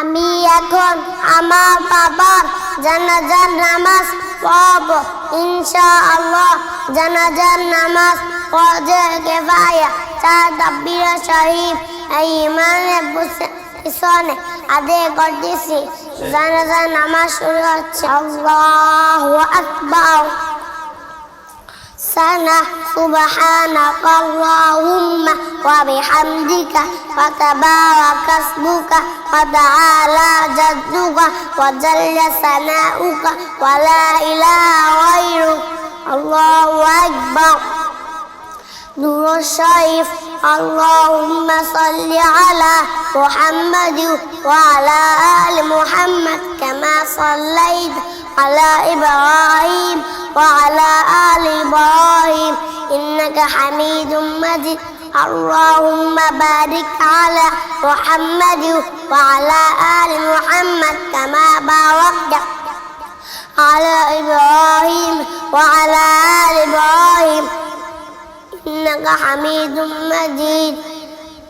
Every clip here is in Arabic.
আমি এখন আমার বাবার জানাজার নামাজ পড়ব। ইনশা আল্লাহ জানাজার নামাজ পড়ে কেফায়া চার তাব্বির শহীদ এই ইমানের পিছনে আদে করতেছি জানাজার নামাজ শুরু হচ্ছে। আল্লাহু আকবার। سنة سبحانك اللهم وبحمدك وتبارك اسمك وتعالى جدك وجل ثناؤك ولا إله غيرك. الله أكبر. نور الشريف. اللهم صل على محمد وعلى آل محمد كما صليت على إبراهيم وعلى آل إنك حميد مجيد. اللهم بارك على محمد وعلى آل محمد كما باركت على إبراهيم وعلى آل إبراهيم. إنك حميد مجيد.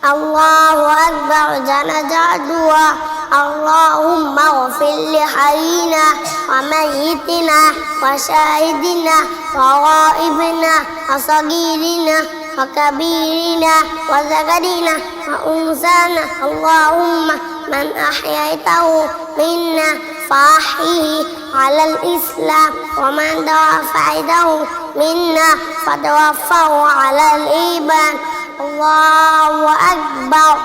الله أكبر. جنجا دعاء اللهم اغفر لحينا وميتنا وشاهدنا وغائبنا وصغيرنا وكبيرنا وذكرنا وأنثانا. اللهم من أحييته منا فأحيه على الإسلام ومن توفيته منا فتوفه على الإيمان. الله أكبر.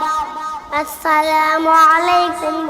السلام عليكم